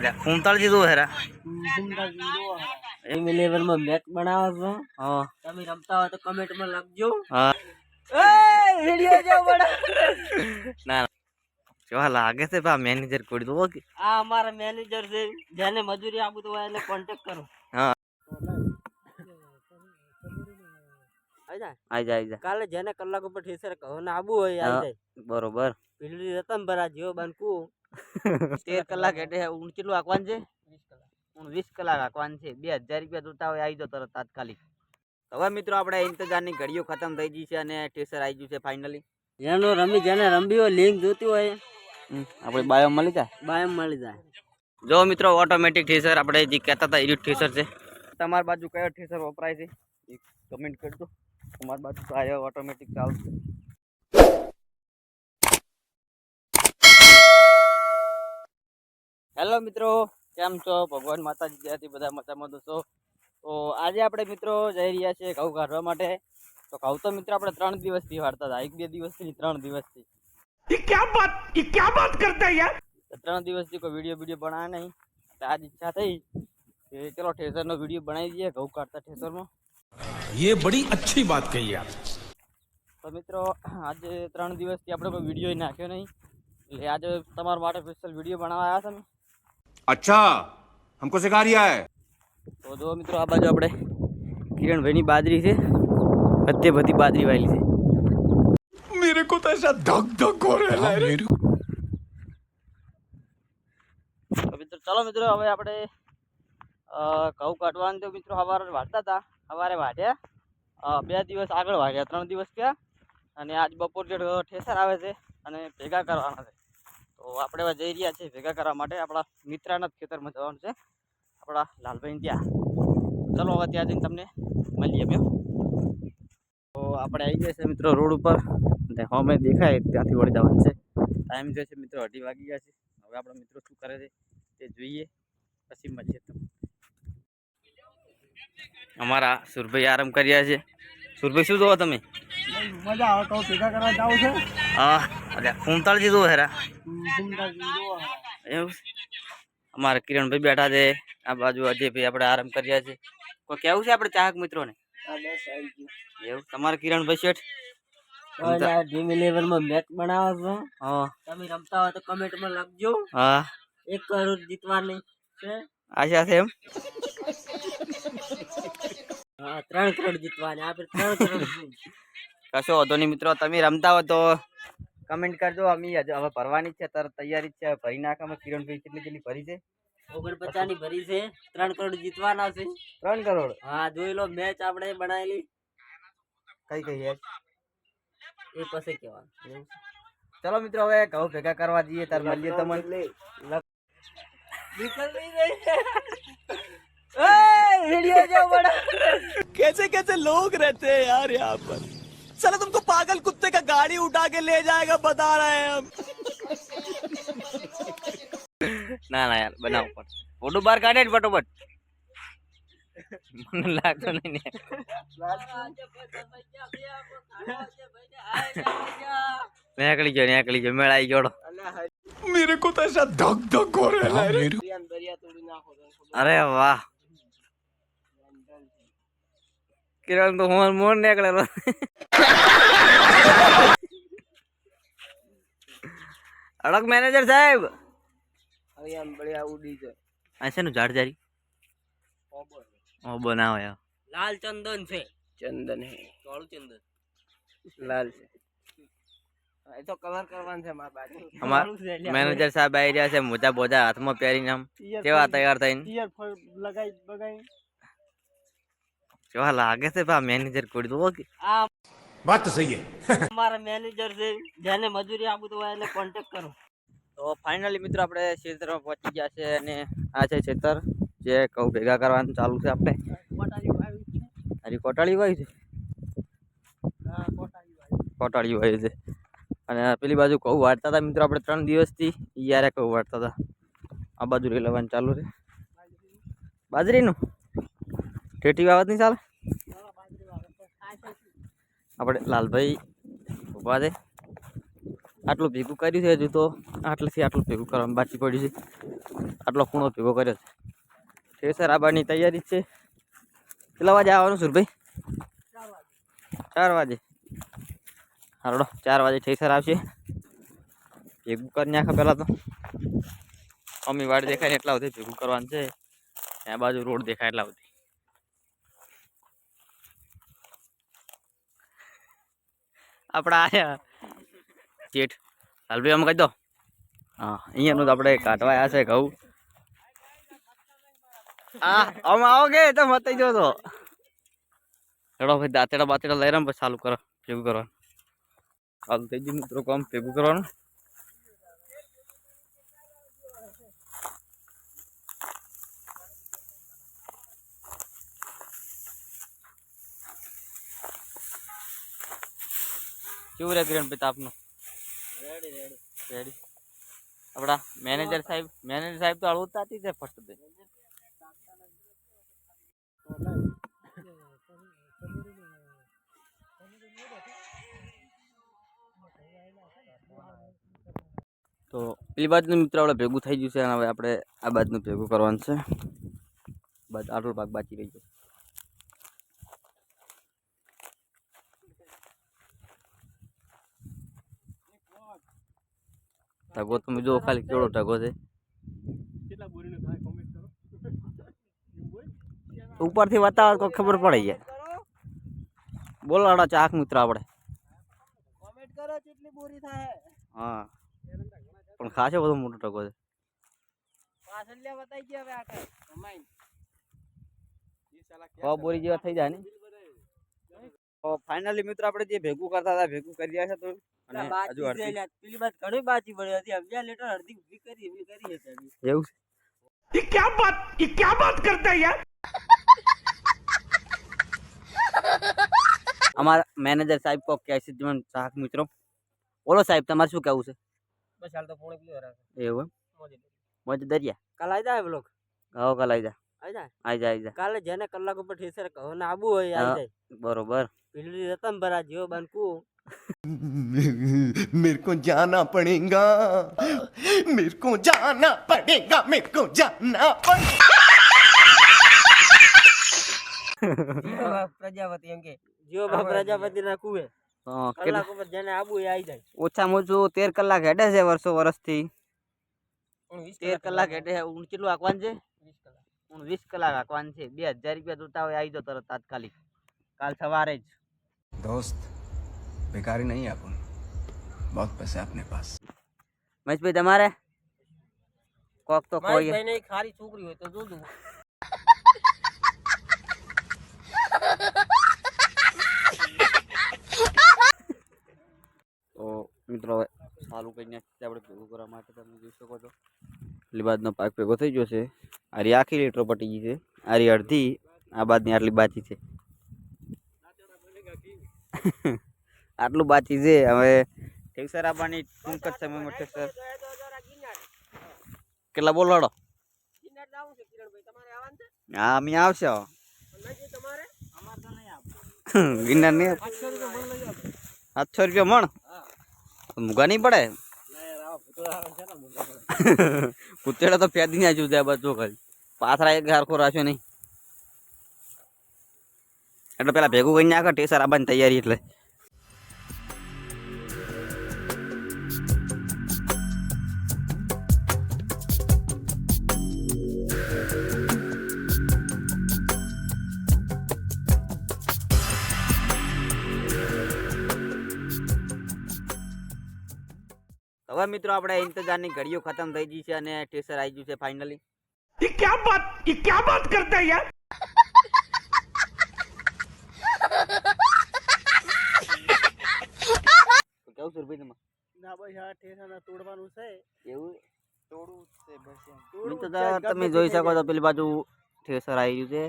અરે કુંતાળ જીધું હેરા એમ લેવલમાં મેચ બનાવો છો. હા. તમે રમતા હોય તો કમેન્ટમાં લખજો. હા. વિડિયો જો બડા ના કેવા લાગે છે બા મેનેજર કોઈ દો કે? આ અમારા મેનેજર છે. જેને મજૂરી આપું તો હોય એને કોન્ટેક્ટ કરો. હા. આઈ જાય આઈ જા આઈ જા. કાલે જેને કલાક ઉપર ઠેસર કહો ને આબુ હોય હા. આઈ જાય. બરોબર. પીલી રતન ભરા જીઓ બનકુ. તેર કલાક એટલે ઊન કેટલું આકવાન છે? ઊન વીસ કલાક આકવાન છે. બે હજાર રૂપિયા જોતા હોય આવી જાઓ તરત તાત્કાલિક. હવે મિત્રો આપણે ઇંતજારની ઘડીઓ ખતમ થઈ ગઈ છે અને ટેસર આવી ગયું છે ફાઇનલી. જેનો રમી જેને રમવી હોય લિંક જોતી હોય આપણે બાયો મળી જાય? બાયો મળી જાય. જો મિત્રો ઓટોમેટિક ઠેસર આપણે જે કહેતા હતા એ ઠેસર છે. તમારી બાજુ કયો ઠેસર વપરાય છે? કમેન્ટ કરજો. તમારી બાજુ કયો ઓટોમેટિક ચાલશે. હેલો મિત્રો કેમ છો ભગવાન માતાજી જ્યાંથી બધા મજામાં તો છો તો આજે આપણે મિત્રો જઈ રહ્યા છીએ ઘઉં કાઢવા માટે તો ઘઉં તો મિત્રો આપણે ત્રણ દિવસથી વાળતા હતા એક બે દિવસથી નહીં, ત્રણ દિવસથી ये क्या बात ये क्या बात करता है यार તો ત્રણ દિવસથી કોઈ વિડીયો વિડીયો બનાવ્યા નહીં તો આજ ઈચ્છા થઈ કે ચલો ઠેસરનો વિડીયો બનાવી દઈએ ઘઉં કાઢતા ઠેસરમાં ये बड़ी अच्छी बात कही आप તો મિત્રો આજે ત્રણ દિવસથી આપણે કોઈ વિડીયો નાખ્યો નહીં એટલે આજે તમારા માટે સ્પેશિયલ વિડીયો બનાવવા આવ્યા તમે અચ્છા હમકો સિખા રહ્યા હે. તો જો મિત્રો આ બાજુ આપણે કિરણભાઈની બાદરી છે. અત્યે બધી બાદરી વાયેલી છે. મેરે કો તો એસા ધક ધક હો રહેલા હે. મિત્રો ચાલો મિત્રો હવે આપણે ઘઉં કાઢવાનું તો મિત્રો સવારે વાટતા હતા. સવારે વાટ્યા બે દિવસ આગળ વાટ્યા ત્રણ દિવસ ત્યાં અને આજ બપોર જે ઠેસર આવે છે અને ભેગા કરવાના છે. તો આપણે જઈ રહ્યા છીએ ભેગા કરવા માટે. આપણા મિત્રના જ ખેતરમાં જવાનું છે. આપણા લાલભાઈ ત્યાં. ચલો હવે ત્યાં જઈને તમને મળીએ અમે તો આપણે આવી ગયા છે મિત્રો રોડ ઉપર. અને હમે દેખાય ત્યાંથી વળી જવાનું છે. ટાઈમ જે છે મિત્રો અઢી વાગી ગયા છે. હવે આપણા મિત્રો શું કરે છે તે જોઈએ. પછી મળીએ તમને. અમારા સુરભાઈ આરામ કર્યા છે. સુરભાઈ શું જોવો તમે? મજા આવે તો ભેગા કરવા જાવ છે. હા. અરે કુંતાળ જીધું હેરા? અમારા કિરણભાઈ બેઠા છે આ બાજુ અજયભાઈ આપણે આરામ કર્યા છે. કોઈ કેવું છે આપણે ચાહક મિત્રોને? એવું? તમારે કિરણભાઈ શેઠ? ડ્રીમ ઇલેવનમાં મેચ બનાવો છો. હા. તમે રમતા હોય તો કમેન્ટમાં લખજો. હા. એક કરોડ જીતવાની છે. આશા છે એમ? હા ત્રણ કરોડ જીતવાની. આપણે ત્રણ કરોડ કશો વાંધો નહીં મિત્રો તમે રમતા હો તો કમેન્ટ કરજો અમે હજુ હવે ભરવાની જ છે તરત તૈયારી જ છે હવે ભરી નાખવામાં કિરણભાઈ કેટલી કેટલી ભરી છે ઓગણપચાસ ની ભરી છે ત્રણ કરોડ જીતવાના છે ત્રણ કરોડ હા જોઈ લો મેચ આપણે બનાવેલી કઈ કઈ છે એ પછી કહેવાનું ચલો મિત્રો હવે ઘઉં ભેગા કરવા જઈએ તાર મળીએ તમને વિડિયો જો બડા कैसे कैसे लोग रहते हैं यार यहाँ पर चलो तुमको पागल कुत्ते का गाड़ी उठा के ले जाएगा बता रहे हैं हम। ना ना यार बनाओ फ़ोटो बार काटे फटोफट। मन लाग तो नहीं है। नया कली क्यों नया कली क्यों मैं आई जोड़ो। मेरे को तो ऐसा धक धक हो रहा है। हाँ, अरे वाह। કિરણ તો હું મોર નીકળેલો. અડક મેનેજર સાહેબ. હવે આમ બળિયા ઉડી છે આ છે નું ઝાડ? જારી ઓબો ના હોય. લાલ ચંદન છે. ચંદન હે. કાળું ચંદન. લાલ છે. એ તો કલર કરવાનું છે મારા બાજુ. અમાર મેનેજર સાહેબ આવી રહ્યા છે મોજા બોજા હાથમાં પહેરીને આમ. કેવા તૈયાર થઈને? ઈયરફોન લગાઈ બગાઈ. કેવા લાગે છે બા મેનેજર કરી દો કે આ વાત તો સહી છે અમારા મેનેજર છે જેને મજૂરી આપું તો એને કોન્ટેક્ટ કરો. તો ફાઇનલી મિત્રો આપણે ક્ષેત્રમાં પહોંચી ગયા છે અને આ છે ક્ષેત્ર જે કહું ભેગા કરવાનું ચાલુ છે આપણે. હરી કોટાળી વાય છે? કોટાળી વાય છે. અને પેલી બાજુ કહું વાળતા હતા મિત્રો આપણે ત્રણ દિવસથી યારે કહું વાળતા હતા. આ બાજુ રેલવાનું ચાલુ છે. બાજરીનું? ઠેઠી વાવત નહીં ચાલે? આપણે લાલભાઈ ઊભા દે આટલું ભેગું કર્યું છે હજુ તો આટલેથી આટલું ભેગું કરવાનું બાકી પડ્યું છે. આટલો ખૂણો ભેગો કર્યો છે. ઠેસર આબાની તૈયારી જ છે. કેટલા વાગે આવવાનું સુરભાઈ? ચાર વાગે. હારડો ચાર વાગે ઠેસર આવશે. ભેગું કરી નાખે પહેલાં તો. અમી વાડ દેખાય એટલા સુધી ભેગું કરવાનું છે. ત્યાં બાજુ રોડ દેખાય એટલા સુધી. આપણા આયા. હાલ લાલભાઈ આમ કહી દો. હા, અહીંયાનું તો આપણે કાઢવા આવ્યા છે ઘઉં. હા, આમ આવો કે તો મત જો તો. ચડો ભાઈ, દાંતેડા બાતેડા લઈ રહ્યા પછી ચાલુ કરો, ભેગું કરવાનું. ચાલુ થઈ ગયું મિત્રો, કામ ભેગું કરવાનું. કેવું રહે કિરણ ભાઈ તાપનું? રેડી આપણા મેનેજર સાહેબ મેનેજર સાહેબ તો હળવું તાતી છે ફર્સ્ટ દે તો પેલી બાજુનું મિત્ર આપણે ભેગું થઈ ગયું છે અને હવે આપણે આ બાજુનું ભેગું કરવાનું છે. બાદ આટલો ભાગ બાકી રહી ગયો ઢગો તમે જુઓ ખાલી કેવડો ઢગો છે? ઉપરથી બતાવો તો ખબર પડી જાય. બોલાડો ચાક મિત્ર આપણે કોમેન્ટ કરો કેટલી બોરી થાય. હા. પણ ખાસો બધો મોટો ઢગો છે. પાછળ લે બતાઈ ગયા હવે આખા. કમાઈ. સો બોરી જેવા થઈ જાય ને. તો ફાઇનલી મિત્રો આપણે જે ભેગું કરતા હતા ભેગું કરી રહ્યા છે તો અને હજુ અડધી પેલી બાત ઘણી બાચી પડી હતી અગિયાર લીટર અડધી ઊભી કરી એવી કરી હતી હજી. એવું છે ये क्या बात ये क्या बात करता है यार અમારા મેનેજર સાહેબ કો કહે છે જીવન ચાહક મિત્રો બોલો સાહેબ તમારે શું કહેવું છે બસ હાલ તો પોણે કિલો રાખે એવું એમ મોજે. મોજ દરિયા કાલ આવી જાય બ્લોક હવે કાલ આવી જા આવી જાય આવી જા આવી જા કાલે જેને કલાક ઉપર ઠેસર કહો ને આબુ હોય હા. આવી જાય બરોબર પીલી રતન ભરા જીઓ બાંધકુ मेरे को जाना पड़ेगा मेरे को जाना पड़ेगा मेरे को जाना पड़ेगा પ્રજાપતિ એમ કે જીઓ બા પ્રજાપતિ ના કુએ હા, કેટલા કલાક ઉપર જેને આબુ હોય આવી જાય ઓછામાં ઓછું તેર કલાક હેડે છે વર્ષો વર્ષથી પણ વીસ તેર કલાક હેડે છે ઊન કેટલું આંકવાનું છે વીસ કલાક ઊન વીસ કલાક આંકવાનું છે બે હજાર રૂપિયા જોતા હોય આવી જાઓ તરત તાત્કાલિક કાલ સવારે જ दोस्त बेकारी नहीं है अपन बहुत पैसे हैं अपने पास મહેશભાઈ તમારે કોક તો કોઈ ભાઈ ને ખારી છોકરી હોય તો જોજો તો મિત્રો હવે ચાલુ કરીને આપણે ભેગું કરવા માટે તમે જોઈ શકો છો લીબાદનો પાક ભેગો થઈ ગયો છે આરી આખી લીટર પટી ગઈ છે આરી અડધી આ બાદની આટલી બાકી છે આટલું બાકી છે. હવે ઠેકસર આપવાની ટૂંક જ સમયમાં ઠેકસર કેટલા બોલાડો હા, અમે આવશે. ગિરનાર નહીં સાતસો રૂપિયા મણ? મૂગા નહીં પડે? પુતેડા તો ફેદી ના જુદા બચો ખાલી. પાથરા એક સરખો રાખ્યો નહીં. એટલે પેલા ભેગું કરી નાખે ટેસર આવવાની તૈયારી એટલે. હવે મિત્રો આપણે ઇંતજારની ઘડીઓ ખતમ થઈ ગઈ છે અને ટેસર આવી ગયું છે ફાઇનલી ये क्या बात ये क्या बात करता है यार કેવું સુરભાઈ તમે ના બસ આ ઠેસર તોડવાનું છે એવું તોડવું છે બસ એમ મિત્રો તો તમે જોઈ શકો છો પેલી બાજુ ઠેસર આવી ગયું છે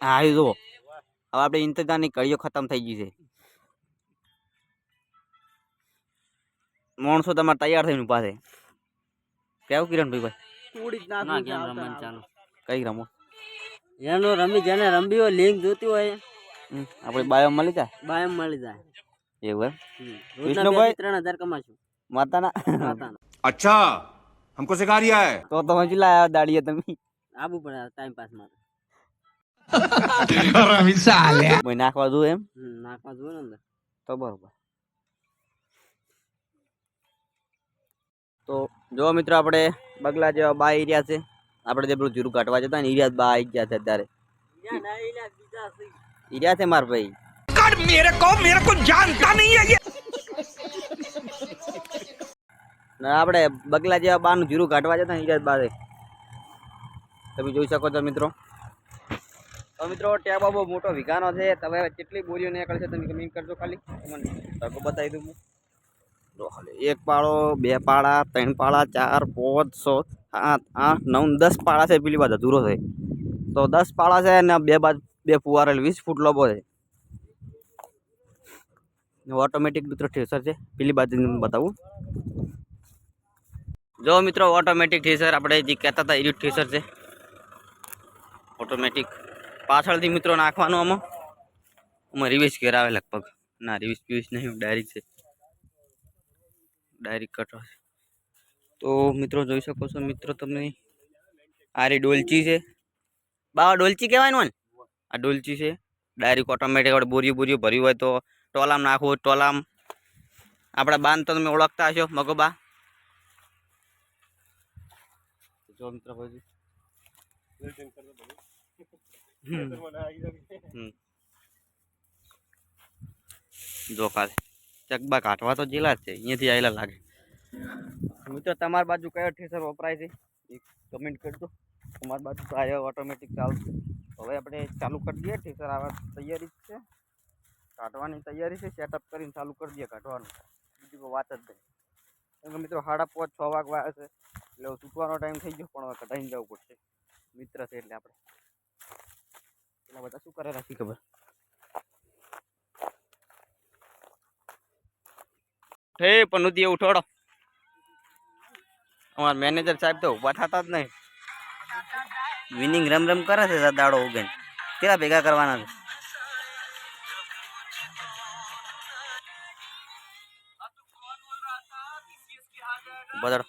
હા આવી જુઓ હવે આપણે ઇંતજારની કડીઓ ખતમ થઈ ગઈ છે માણસો તમારે તૈયાર થઈને ઊભા છે. કેવું કિરણભાઈ ભાઈ? ગેમ રમવાનું ચાલુ? કઈ રમો? જેનો રમી જેને રમવી હોય લિંક જોતી હોય આપણે બાયમ મળી જાય? બાયમ મળી એવું એમ? ત્રણ હજાર કમાશું. માતાના? માતાના. અચ્છા તો તમે જ લાયા દાડીએ તમે? આબુ પડે ટાઈમ પાસમાં નાખવા દો એમ? નાખવા દો ને તો બરોબર. તો જો મિત્રો આપણે બગલા જેવા બા એરિયા છે. આપણે જે પેલું જીરું કાઢવા જતા ને ઈરિયા બા આવી ગયા છે અત્યારે. ઈરિયા છે માર ભાઈ. મેરે આપણે બગલા જેવા બાનું જીરું કાઢવા જતા ને ઈરિયા તમે જોઈ શકો છો મિત્રો. તો મિત્રો ટેબ બહુ મોટો વિઘાનો છે. તમે કેટલી બોલીઓ નીકળશે તમે કમેન્ટ કરજો ખાલી. તમને બતાવી દઉં હું. જો ખાલી એક પાળો, બે પાળા, ત્રણ પાળા, ચાર, પાંચ, છ, સાત, આઠ, નવ, દસ પાળા છે પેલી બાજુ, અધૂરો છે. તો દસ પાળા છે અને બે બાજુ, બે ફુવારેલ વીસ ફૂટ લોબો છે. ઓટોમેટિક મિત્રો ઠેસર છે, પેલી બાજુ બતાવું. જો મિત્રો ઓટોમેટિક ઠેસર, આપણે જે કહેતા હતા એ ઠેસર છે. ઓટોમેટિક પાછળથી મિત્રો નાખવાનું આમાં. આમાં રિવિસ કરાવે લગભગ. ના રિવિઝ પીવીસ નહીં ડાયરેક્ટ છે. ડાયરેક્ટ કટર તો મિત્રો જોઈ શકો છો મિત્રો તમે આ રી ડોલચી છે. બાવા ડોલચી કહેવાય ને આ ડોલચી છે. ડાયરેક્ટ ઓટોમેટિક આપણે બોરીઓ બોરીઓ ભર્યું હોય તો ટોલામ નાખવું હોય ટોલામ. આપણા બાન તો તમે ઓળખતા હશો મગોબા જો મિત્રો ભાઈ. જો ખાલી. ચકબા કાઢવા તો જેલા જ છે, અહીંયાથી આવેલા લાગે. મિત્રો, તમારી બાજુ કયો ઠેસર વપરાય છે? એ કમેન્ટ કરજો. તમારી બાજુ તો ઓટોમેટિક ચાલશે હવે આપણે ચાલુ કરી દઈએ, ઠેસર આવા તૈયારી જ છે. કાઢવાની તૈયારી છે સેટઅપ કરીને ચાલુ કરી દઈએ કાઢવાનું. બીજી કોઈ વાત જ નહીં. કેમ કે મિત્રો, સાડા પાંચ, છ વાગ વાગે છે, એટલે હવે તૂટવાનો ટાઈમ થઈ ગયો, પણ હવે કઢાઈને જવું પડશે. મિત્ર છે એટલે આપણે. પેલા બધા શું કરે રાખી ખબર? હે પનુતી ઉઠોડો. અમારા મેનેજર સાહેબ તો ઊભા થતા જ નહીં. વિનિંગ રમ રમ કરે છે દાડો ઉગન. કેટલા ભેગા કરવાના છે? બદડો